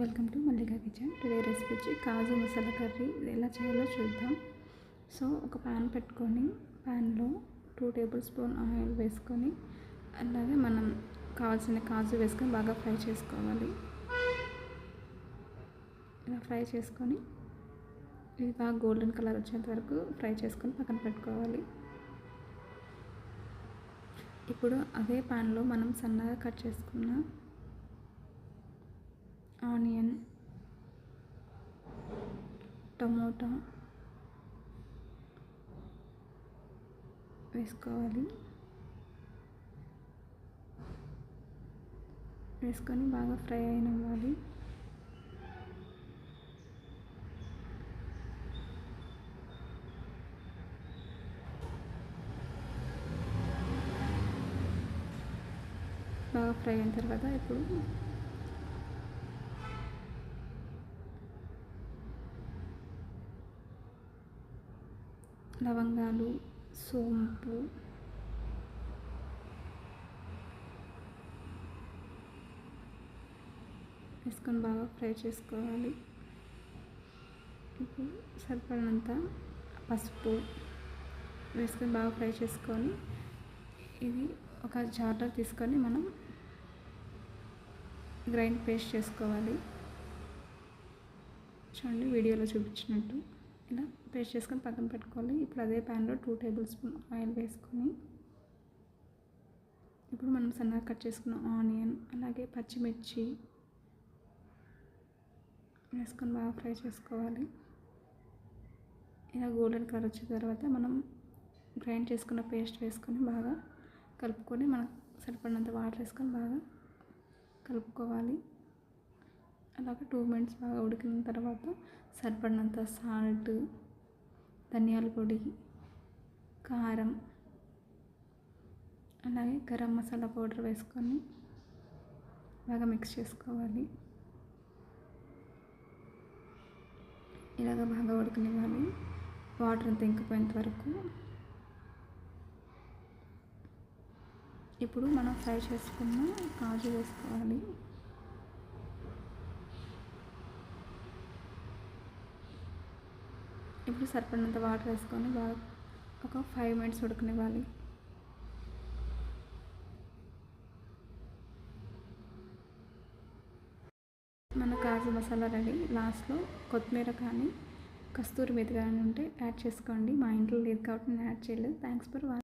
Welcome to Mallika kitchen today recipe వచ్చి kaju masala curry. ఇది ఎలా చేయాలో చూద్దాం. సో ఒక ప్యాన్ పెట్టుకొని ప్యాన్లో టూ టేబుల్ స్పూన్ ఆయిల్ వేసుకొని అలాగే మనం కావాల్సిన కాజు వేసుకొని బాగా ఫ్రై చేసుకోవాలి. ఇలా ఫ్రై చేసుకొని ఇది బాగా గోల్డెన్ కలర్ వచ్చేంత వరకు ఫ్రై చేసుకొని పక్కన పెట్టుకోవాలి. ఇప్పుడు అదే ప్యాన్లో మనం సన్నగా కట్ చేసుకున్న ఆనియన్ టమోటా వేసుకోవాలి. వేసుకొని బాగా ఫ్రై అయినవ్వాలి. బాగా ఫ్రై అయిన తర్వాత ఇప్పుడు లవంగాలు సోంపు. వేసుకొని బాగా ఫ్రై చేసుకోవాలి. ఇప్పుడు సరిపడినంత పసుపు వేసుకొని బాగా ఫ్రై చేసుకొని ఇది ఒక జార్లో తీసుకొని మనం గ్రైండ్ పేస్ట్ చేసుకోవాలి. చూడండి వీడియోలో చూపించినట్టు. ఇలా పేస్ట్ చేసుకొని పక్కన పెట్టుకోవాలి. ఇప్పుడు అదే ప్యాన్లో టూ టేబుల్ స్పూన్ ఆయిల్ వేసుకొని ఇప్పుడు మనం సన్నగా కట్ చేసుకున్న ఆనియన్ అలాగే పచ్చిమిర్చి వేసుకొని బాగా ఫ్రై చేసుకోవాలి. ఇలా గోల్డెన్ కలర్ వచ్చిన తర్వాత మనం గ్రైండ్ చేసుకున్న పేస్ట్ వేసుకొని బాగా కలుపుకొని మనకు సరిపడినంత వాటర్ వేసుకొని బాగా కలుపుకోవాలి. అలాగే టూ మినిట్స్ బాగా ఉడికిన తర్వాత సరిపడినంత సాల్ట్ ధనియాల పొడి కారం అలాగే గరం మసాలా పౌడర్ వేసుకొని బాగా మిక్స్ చేసుకోవాలి. ఇలాగ బాగా ఉడకనివ్వాలి. వాటర్ అంతా ఇంకిపోయేంత వరకు. ఇప్పుడు మనం ఫ్రై చేసుకున్న కాజు వేసుకోవాలి. ఇప్పుడు సరిపడినంత వాటర్ వేసుకొని బాగా ఒక ఫైవ్ మినిట్స్ ఉడకనివ్వాలి. మన కాజు మసాలా రెడీ. లాస్ట్లో కొత్తిమీర కానీ కస్తూరి మెతి కానీ ఉంటే యాడ్ చేసుకోండి. మా ఇంట్లో లేదు కాబట్టి నేను యాడ్ చేయలేదు. Thanks for watching